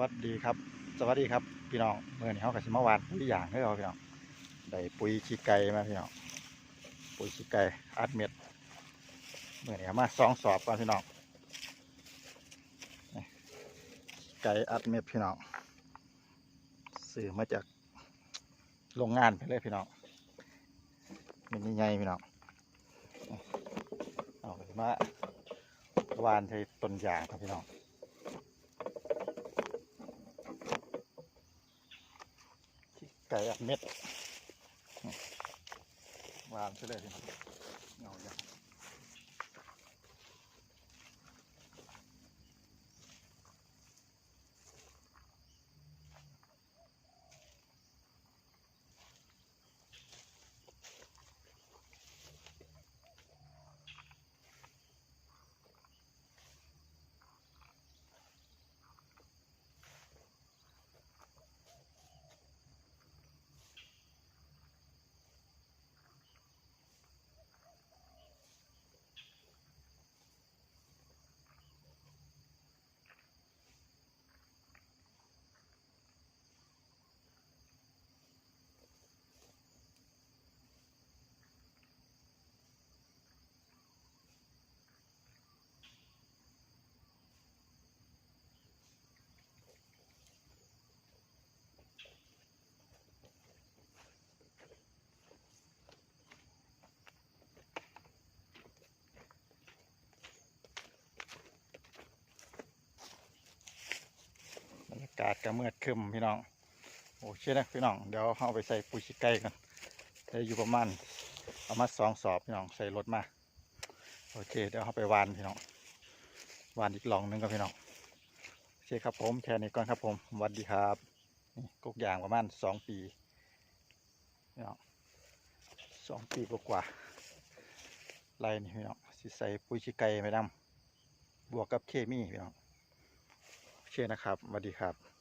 วัสดีครับ สวัสดีครับพี่น้องเมื่อนี้เขากับสิมาหวานปุ๋ยอย่างให้เราพี่น้องได้ปุ๋ยขี้ไก่มาพี่น้องปุ๋ยขี้ไก่อัดเม็ดเมื่อนี้เอามาสองสอบก่อนพี่น้องไก่อัดเม็ดพี่น้องซื้อมาจากโรงงานไปเลยพี่น้องมันใหญ่ๆพี่น้องเอาไปมาหวานใช้ต้นยางครับพี่น้อง ไก่อัดเม็ดวางใช่เลยากาศก็มืดคึมพี่น้อง โอเคนะพี่น้อง เดี๋ยวเอาไปใส่ปุ๋ยขี้ไก่กันได้อยู่ประมาณเอามาสองสอบพี่น้องใส่รถมา โอเค เดี๋ยวเอาไปวานพี่น้อง วานอีกหลองหนึงครับพี่น้อง โอเคครับผมแค่นี้ก่อนครับผมสวัสดีครับ นี่กุกอย่างประมาณสองปีพี่น้องสองปีกว่าไรนี่พี่น้องสิใส่ปุ๋ยขี้ไก่ไปนำบวกกับเคมีพี่น้องโอเคนะครับสวัสดีครับ